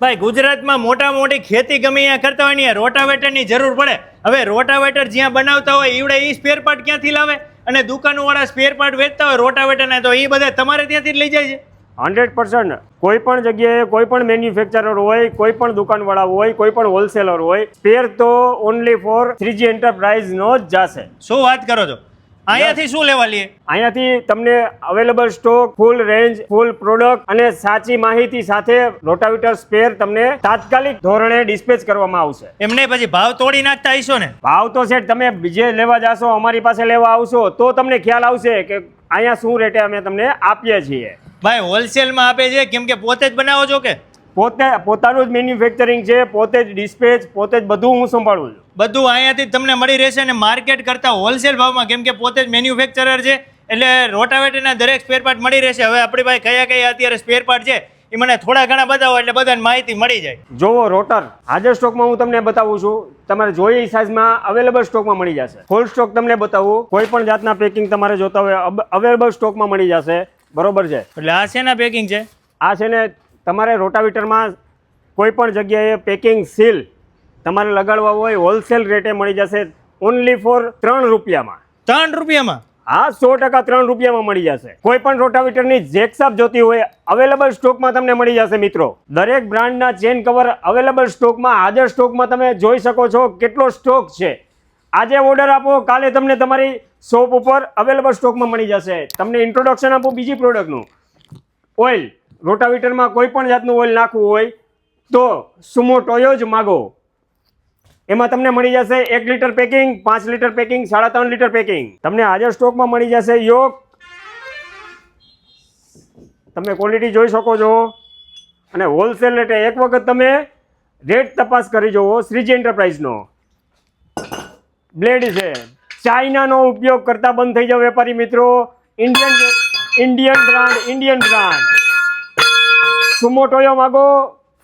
ભાઈ ગુજરાતમાં મોટા મોટી ખેતી ગમે અહીંયા કરતા હોય ને રોટાવેટરની જરૂર પડે. હવે રોટાવેટર જ્યાં બનાવતા હોય ઈવડે એ સ્પેર પાર્ટ ક્યાંથી લાવે? અને દુકાનવાળા સ્પેર પાર્ટ વેચતા હોય રોટાવેટરના તો એ બધા તમારે ત્યાંથી જ લઈ જાય છે? Hundred percent. કોઈ પણ જગ્યાએ કોઈ પણ મેન્યુફેક્ચરર હોય કોઈ પણ દુકાનવાળા હોય કોઈ પણ હોલસેલર હોય સ્પેર તો ઓનલી ફોર થ્રીજી એન્ટરપ્રાઇઝનો જ જાશે. શું વાત કરો છો? અહીંયાથી શું લેવા લઈએ? અહીંયાથી તમને available stock full range full product અને સાચી માહિતી સાથે રોટાવીટર સ્પેર તમને તાત્કાલિક ધોરણે ડિસ્પેચ કરવામાં આવશે. એમને પછી ભાવ તોડી નાખતા આવીશો ને? ભાવ તો સેઠ તમે બીજે લેવા જાશો અમારી પાસે લેવા આવશો તો તમને ખ્યાલ આવશે કે અહીંયા શું રેટે અમે તમને આપીએ છીએ. ભાઈ હોલસેલમાં આપે છે? કેમ કે પોતે જ બનાવો છો કે? પોતે પોતાનું જ મેન્યુફેક્ચરિંગ છે પોતે જ ડિસ્પેચ પોતે જ બધું હું સંભાળું છું. બધું અહીંયાથી તમને મળી રહેશે અને માર્કેટ કરતાં હોલસેલ ભાવમાં કેમ કે પોતે જ મેન્યુફેક્ચરર છે એટલે રોટાવેટરના દરેક સ્પેર પાર્ટ મળી રહેશે. હવે આપણી પાસે કયા કયા અત્યારે સ્પેર પાર્ટ છે એ મને થોડા ઘણા બતાવો એટલે બધાને માહિતી મળી જાય. જોવો રોટર હાજર સ્ટોકમાં હું તમને બતાવું છું તમારે જોઈએ સાઇઝમાં અવેલેબલ સ્ટોકમાં મળી જશે. ફૂલ સ્ટોક તમને બતાવું કોઈ પણ જાતના પેકિંગ તમારે જોતા હોય અવેલેબલ સ્ટોકમાં મળી જશે. બરોબર છે? એટલે આ શેના પેકિંગ છે? આ છે ને તમારે રોટાવીટરમાં કોઈપણ જગ્યાએ પેકિંગ સીલ તમારે લગાડવા હોય હોલસેલ રેટે મળી જશે ઓનલી ફોર ત્રણ રૂપિયામાં. ત્રણ રૂપિયામાં? હા સો ટકા ત્રણ રૂપિયામાં મળી જશે. કોઈ પણ રોટાવીટરની જેકસાપ જોતી હોય અવેલેબલ સ્ટોકમાં તમને મળી જશે મિત્રો. દરેક બ્રાન્ડના ચેન કવર અવેલેબલ સ્ટોકમાં હાજર સ્ટોકમાં તમે જોઈ શકો છો કેટલો સ્ટોક છે. આજે ઓર્ડર આપો કાલે તમને તમારી શોપ ઉપર અવેલેબલ સ્ટોકમાં મળી જશે. તમને ઇન્ટ્રોડક્શન આપો બીજી પ્રોડક્ટનું ઓઇલ રોટાવીટરમાં કોઈ પણ જાતનું ઓઇલ નાખવું હોય તો સુમો ટોયો જ માગો. એમાં તમને મળી જશે એક લીટર પેકિંગ, પાંચ લીટર પેકિંગ, સાડા ત્રણ લીટર પેકિંગ. તમને હાજર સ્ટોકમાં મળી જશે યોગ. તમે ક્વોલિટી જોઈ શકો છો. અને હોલસેલ રેટે એક વખત તમે રેટ તપાસ કરી જુઓ શ્રીજી એન્ટરપ્રાઇઝનો. બ્લેડ છે. ચાઇનાનો ઉપયોગ કરતા બંધ થઈ જાવ વેપારી મિત્રો. Indian Indian brand Indian brand. સુમો ટોયો માગો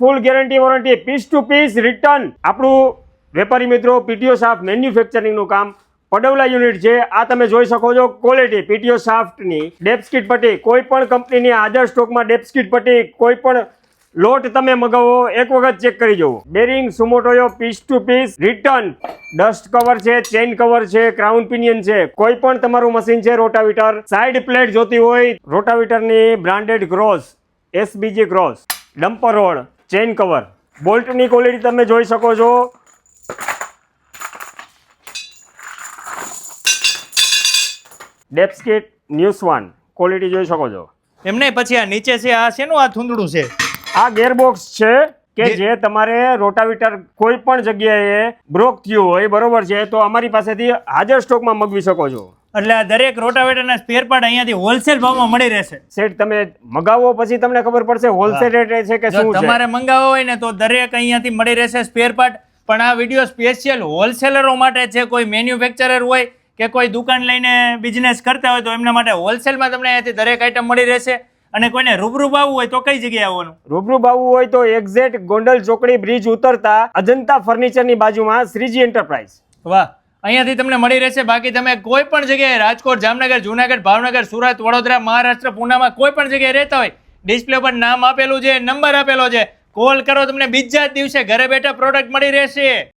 full guarantee warranty piece to piece return આપણું વેપારી મિત્રો પીટીઓ સાફ મેન્યુફેક્ચરિંગનું કામ પડવલા યુનિટ છે. આ તમે જોઈ શકો છો ક્વોલિટી પીટીઓ સાફ્ટની ડેપ્સ્કીટ પટ્ટી. કોઈ પણ કંપનીની હાજર સ્ટોકમાં ડેપ્સ્કીટ પટ્ટી, કોઈ પણ લોટ તમે મગાવો, એક વખત ચેક કરી જુઓ. Bearing સુમોટોયો piece to piece return dust cover છે ચેન કવર છે ક્રાઉન પિનિયન છે. કોઈ પણ તમારું મશીન છે રોટાવીટર સાઇડ પ્લેટ જોતી હોય રોટાવીટરની branded cross SBG cross damper rod chain cover બોલ્ટની ક્વોલિટી તમે જોઈ શકો છો. ડેપ્સકીટ ન્યૂઝ વન ક્વોલિટી જોઈ શકો છો. એમને પછી આ નીચે છે આ શેનું આ થૂંદડું છે? આ ગેરબોક્સ છે કે જે તમારે રોટાવીટર કોઈ પણ જગ્યાએ બ્રોક થયું હોય બરોબર છે તો અમારી પાસેથી હાજર સ્ટોકમાં મગવી શકો છો. એટલે આ દરેક રોટાવેટરના સ્પેર પાર્ટ અહીંયાથી હોલસેલ ભાવમાં મળી રહેશે. સેટ તમે મગાવો પછી તમને ખબર પડશે હોલસેલ રેટ છે કે શું છે. તમારે મંગાવો હોય ને તો દરેક અહીંયાથી મળી રહેશે સ્પેર પાર્ટ પણ આ વીડિયો સ્પેશિયલ હોલસેલરો માટે છે કોઈ મેન્યુફેક્ચરર હોય કે કોઈ દુકાન લઈને બિઝનેસ કરતા હોય તો એમના માટે હોલસેલમાં તમને અહીંયાથી દરેક આઈટમ મળી રહેશે. અને કોઈને રૂબરૂ આવવું હોય તો કઈ જગ્યાએ આવવાનું? રૂબરૂ ભાવવું હોય તો એક્ઝેક્ટ ગોંડલ ચોકડી બ્રિજ ઉતરતા અજંતા ફર્નિચરની બાજુમાં શ્રીજી એન્ટરપ્રાઇઝ વાહ. અહીંયાથી તમને મળી રહેશે. બાકી તમે કોઈ પણ જગ્યાએ રાજકોટ, જામનગર, જુનાગઢ, ભાવનગર, સુરત, વડોદરા, મહારાષ્ટ્ર, પૂનામાં કોઈ પણ જગ્યાએ રહેતા હોય ડિસ્પ્લે પર નામ આપેલું છે નંબર આપેલો છે. કોલ કરો, તમને બીજા જ દિવસે ઘરે બેઠા પ્રોડક્ટ મળી રહેશે.